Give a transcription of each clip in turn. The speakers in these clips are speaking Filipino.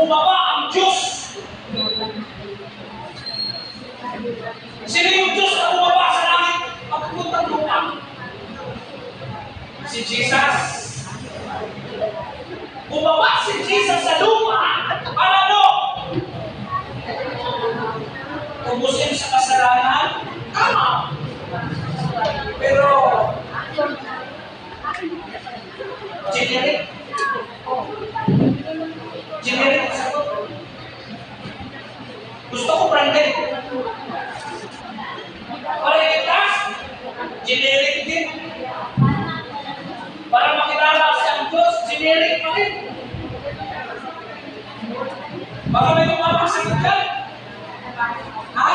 bumaba ang Diyos. Sino yung Diyos na bumaba sa langit at puntang? Si Jesus. Bumaba si Jesus sa lupa para ano? Tubusin sa kasalanan? Tama. Pero. Generic branded. Iligtas, generic din. Para makilala siyang Diyos, generic pa rin. Baka may kumapasakit dyan. Ha?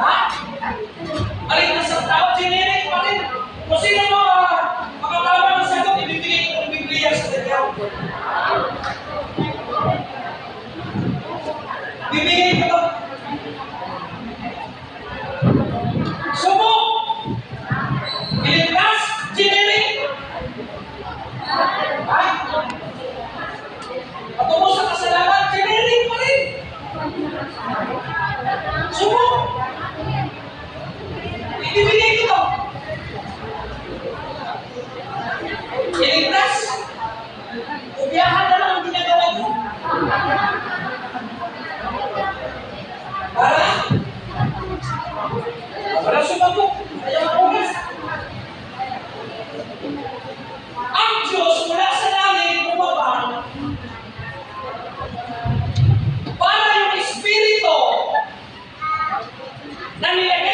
Ha? Alin na sa tao, generic pa rin. Kung sino Bibigay ko to. Subo! Iligtas! Generic! Ha? Patungo sa kasalanan, generic pa rin. Subo! Ibibigay ko to. Iligtas! Ubiyahan na lang ang ginagawa ko. Para? Para sumagot. Ayaw ang oras. Ang Diyos mula sa langit bumaba para yung Espiritu na nilagay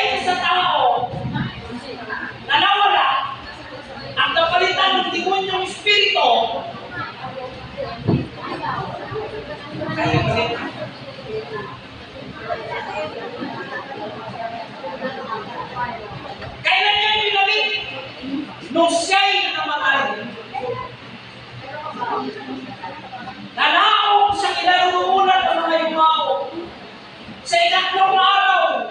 Sa ikatlong araw.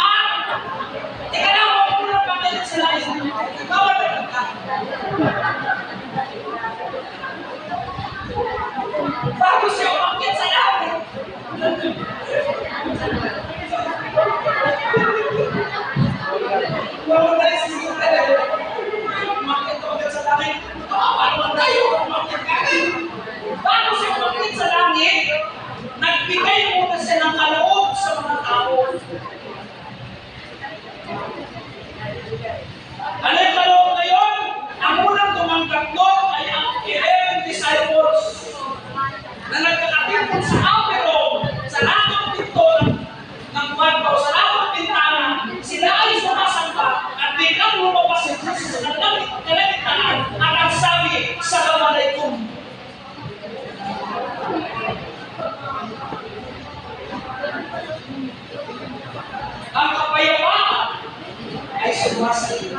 At, teka lang, huwag mo na pagkalit sa lahat. Ikaw ang nagkaka. Bago siya umakit sa langit. Wala tayo sa sige talaga. Umakit ako agad sa langit. Kawawa naman tayo. Umakit ka agad. Bago siya umakit sa langit, nagbigay muna siya ng kaloob sa mga tao. sumasali.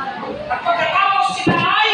At pagkatapos sila ay.